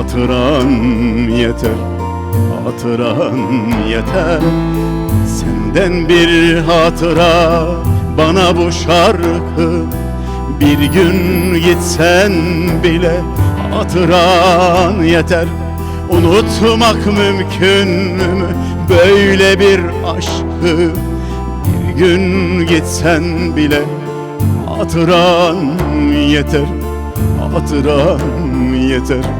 Hatıran yeter Hatıran yeter. Senden bir hatıra Bana bu şarkı. Bir gün gitsen bile Hatıran yeter. Unutmak mümkün mü Böyle bir aşkı? Bir gün gitsen bile hatıran yeter Hatıran yeter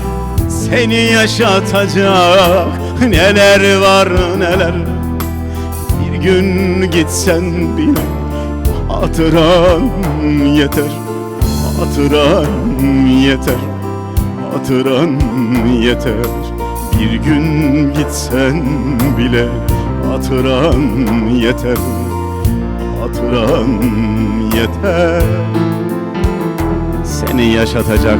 Seni yaşatacak neler var neler. Bir gün gitsen bile hatıran yeter Hatıran yeter Hatıran yeter. Bir gün gitsen bile Hatıran yeter Hatıran yeter. Seni yaşatacak